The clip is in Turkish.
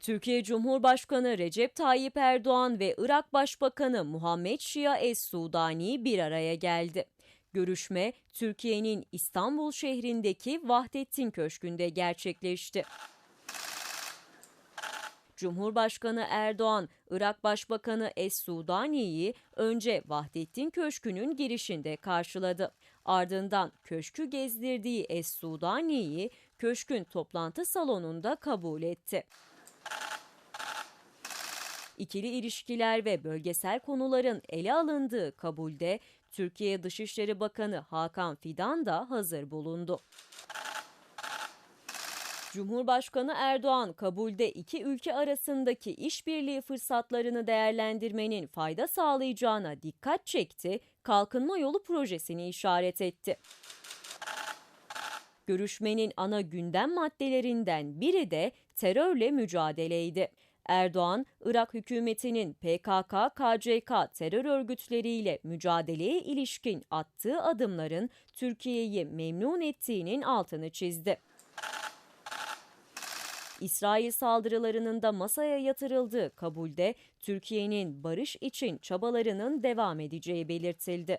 Türkiye Cumhurbaşkanı Recep Tayyip Erdoğan ve Irak Başbakanı Muhammed Şia Es-Sudani bir araya geldi. Görüşme Türkiye'nin İstanbul şehrindeki Vahdettin Köşkü'nde gerçekleşti. Cumhurbaşkanı Erdoğan, Irak Başbakanı Es-Sudani'yi önce Vahdettin Köşkü'nün girişinde karşıladı. Ardından köşkü gezdirdiği Es-Sudani'yi köşkün toplantı salonunda kabul etti. İkili ilişkiler ve bölgesel konuların ele alındığı kabulde Türkiye Dışişleri Bakanı Hakan Fidan da hazır bulundu. Cumhurbaşkanı Erdoğan kabulde iki ülke arasındaki işbirliği fırsatlarını değerlendirmenin fayda sağlayacağına dikkat çekti, kalkınma yolu projesini işaret etti. Görüşmenin ana gündem maddelerinden biri de terörle mücadeleydi. Erdoğan, Irak hükümetinin PKK, KCK terör örgütleriyle mücadeleye ilişkin attığı adımların Türkiye'yi memnun ettiğinin altını çizdi. İsrail saldırılarının da masaya yatırıldığı kabulde Türkiye'nin barış için çabalarının devam edeceği belirtildi.